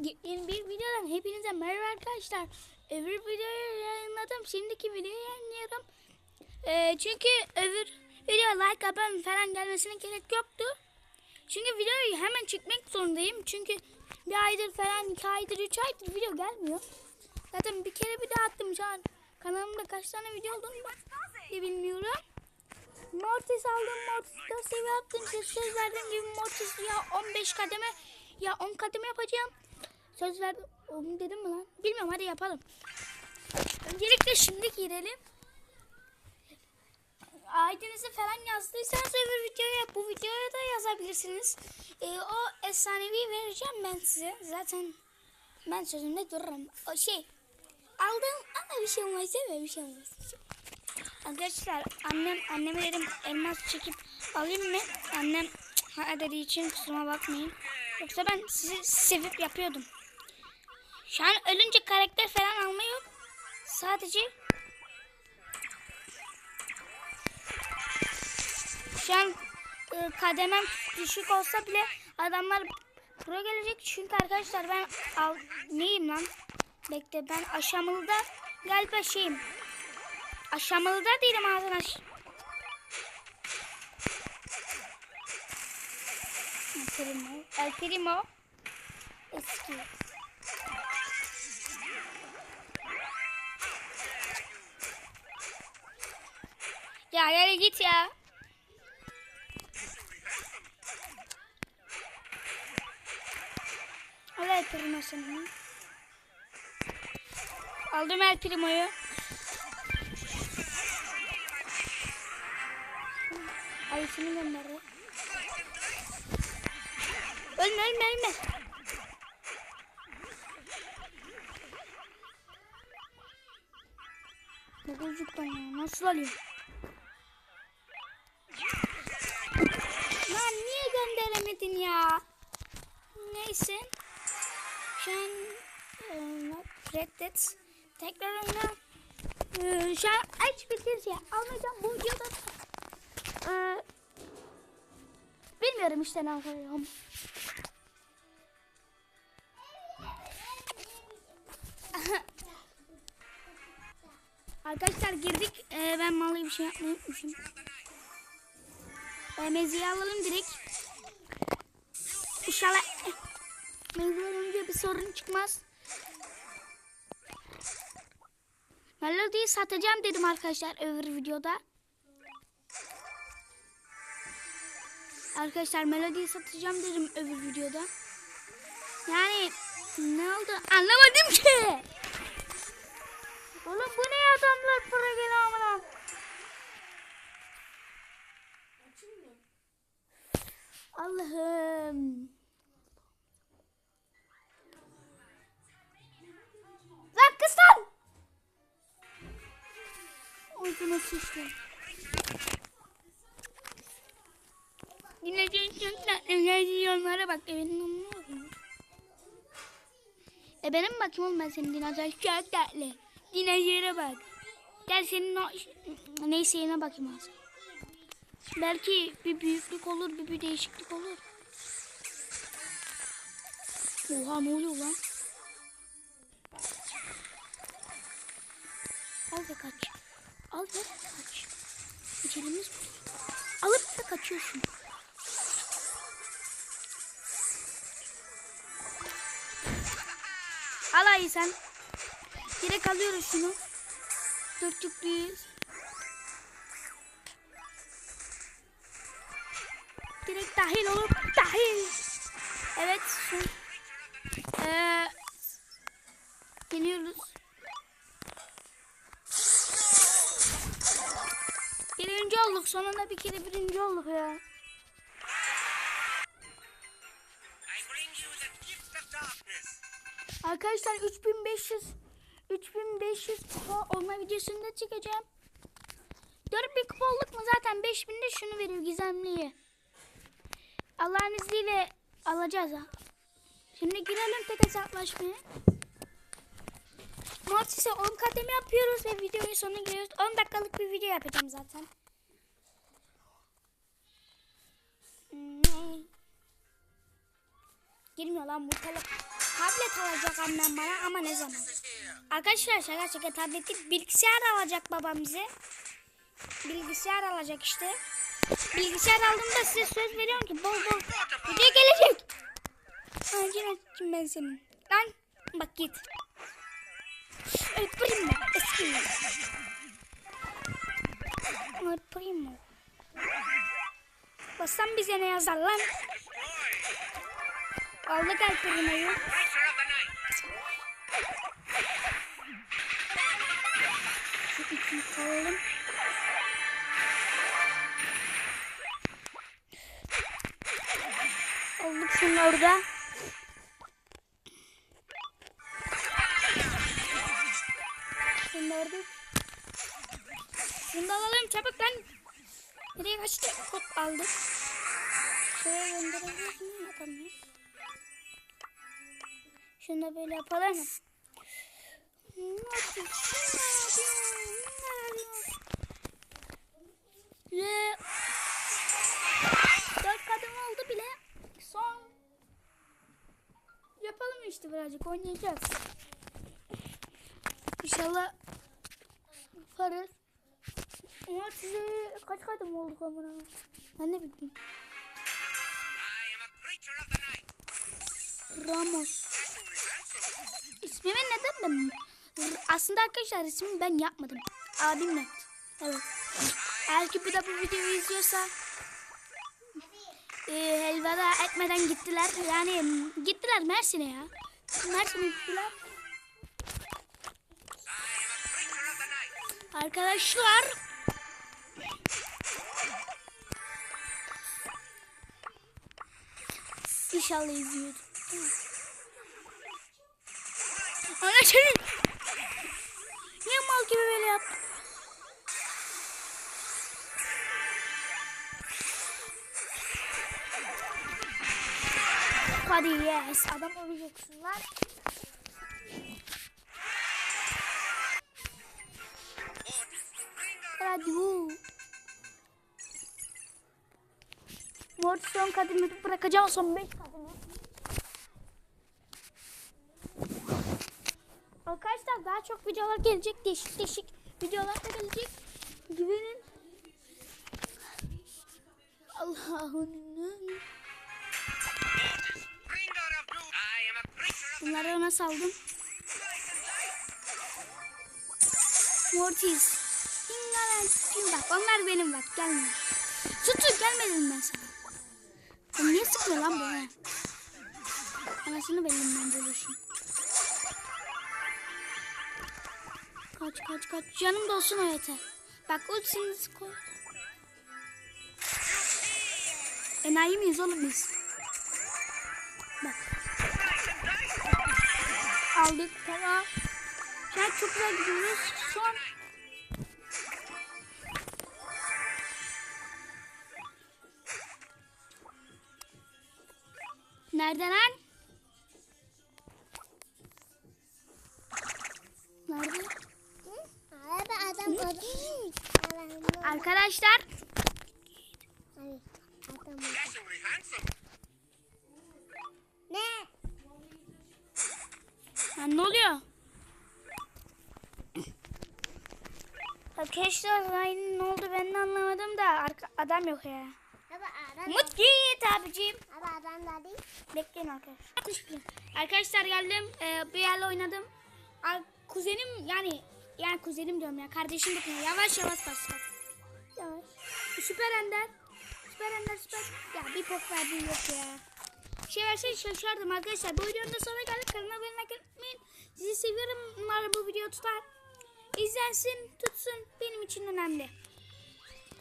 Yeni bir videodan hepinize merhaba arkadaşlar. Öbür videoyu yayınladım. Şimdiki videoyu yayınlıyorum. Ee, çünkü öbür video like abone falan gelmesine gerek yoktu. Çünkü videoyu hemen çekmek zorundayım. Çünkü bir aydır falan, iki aydır, üç aydır video gelmiyor. Zaten bir kere bir daha attım şu an. Kanalımda kaç tane video olduğunu de bilmiyorum. Mortis aldım. Mortis 4 seviye söz verdiğim gibi Mortis ya 15 kademe ya 10 kademe yapacağım. Söz verdim. Onu dedim mi lan? Bilmiyorum hadi yapalım. Öncelikle şimdi girelim. Aydınızı falan yazdıysanız öbür videoya bu videoya da yazabilirsiniz. Ee, o efsanevi vereceğim ben size. Zaten ben sözümde dururum. O şey aldım ama bir şey olmaz değil mi? Bir şey olmaz. Arkadaşlar annem anneme dedim elmas çekip alayım mı? Annem ha için kusuruma bakmayın. Yoksa ben sizi sevip yapıyordum. Şu an ölünce karakter falan almıyor. Sadece şu an e, kademem düşük olsa bile adamlar pro gelecek. Çünkü arkadaşlar ben al, neyim lan? Bekle ben aşamalıda galiba şeyim. Aşamalıda değilim arkadaş. El Primo. El Primo. Eski. Ya gel git ya. Al El Primo senin. Aldım El Primo'yu. Ayısını gönderdi. Ölme ölme ölme. Gözükten ya nasıl alıyor? Ya? Neyse. Şu an e, reddet. Tekrar oyna. E, şu an aç bitir ya. Almayacağım bu videoda. E, bilmiyorum işte ne yapıyorum. Arkadaşlar girdik. Ee, ben malı bir şey yapmayı unutmuşum. Ee, meziyi alalım direkt. İnşallah mezi olunca bir sorun çıkmaz. Melodiyi satacağım dedim arkadaşlar öbür videoda. Arkadaşlar melodiyi satacağım dedim öbür videoda. Yani ne oldu anlamadım ki. Oğlum bu ne adamlar gel amına. Allah'ım. Ucuna sıçtı. Yine çok tatlı onlara bak. Benim anlamadım. E benim bakayım oğlum ben senin dinozor çok tatlı. Dinozora bak. Gel senin o neyse yine bakayım az. Belki bir büyüklük olur, bir, bir değişiklik olur. Oha ne oluyor lan? Al ve kaç. Al ve kaç. Ecelimiz bu. Alıp da kaçıyorsun. Al ayı sen. Direkt alıyoruz şunu. Dört yüklüyüz. Direkt dahil olup dahil. Evet. Şu. Ee, geliyoruz. Birinci olduk. Sonunda bir kere birinci olduk ya. Arkadaşlar 3500 3500 kupa olma videosunu da çekeceğim. 4000 kupa olduk mu zaten 5000 de şunu veriyor gizemliyi. Allah'ın izniyle alacağız ha. Şimdi girelim tek hesaplaşmaya. Mortis'e 10 kademe yapıyoruz ve videonun sonuna geliyoruz. 10 dakikalık bir video yapacağım zaten. Girmiyor lan bu telefon. tablet alacak annem bana ama ne zaman? Arkadaşlar şaka şaka tableti bilgisayar alacak babam bize. Bilgisayar alacak işte. Bilgisayar aldığımda size söz veriyorum ki bol bol video gelecek. Acil açayım ben senin. Lan bak git. El primo eski. El primo. Basan bize ne yazar lan? Aldık night. Şu ikiyi koyalım. Aldık şunu orada. Şunu da aldık. Şunu da alalım çabuk lan. Nereye kaçtı? Hop aldık. Şuraya gönderebiliriz mi? Yapamıyoruz. Şunu da böyle yapalım. Ve dört kadın oldu bile. Son yapalım işte birazcık oynayacağız. İnşallah yaparız. Ama size kaç kadın olduk amına? Ben ne bileyim. Ramos. İsmimi neden ben? Aslında arkadaşlar ismimi ben yapmadım. Abim yaptı. Evet. Eğer ki bir de bu videoyu izliyorsa e, helvada etmeden gittiler. Yani gittiler Mersin'e ya. Mersin'e gittiler. Arkadaşlar İnşallah izliyordur. Ana senin. Niye mal gibi böyle yaptın? Hadi yes. Adam olacaksın lan. Hadi bu. Mor son kadını bırakacağım son 5 kadını. Arkadaşlar daha çok videolar gelecek. Değişik değişik videolar da gelecek. Güvenin. Allah'ım. Bringer of doom. I am a creature of the Bunları ona saldım. Mortis. Bak onlar benim bak gelme. Tutu gelmedim ben sana. Ya niye sıkıyor lan ha? Anasını böyle şey. Kaç kaç kaç. Canım da olsun o yeter. Bak ultisini koy. Enayi miyiz oğlum biz? Bak. Aldık tamam. Şu an çok güzel gidiyoruz. Son. Nerede lan? Nerede? Abi adam. Arkadaşlar. Ne? Ha, ne oluyor? Arkadaşlar aynı ne oldu ben de anlamadım da arka, adam yok ya. Adam. Mut git abicim. Abi adam da değil. Bekleyin arkadaşlar. Arkadaşlar geldim. Ee, bir yerle oynadım. Ar- kuzenim yani yani kuzenim diyorum ya. Kardeşim de yavaş yavaş başla. Yavaş. Süper Ender. Süper Ender süper. Ya bir pok verdiği yok ya. Şey verseydi şaşardım arkadaşlar. Bu videonun da sonuna geldik. Kanala abone olmayı. Sizi seviyorum. Umarım bu video tutar. İzlensin, tutsun. Benim için önemli.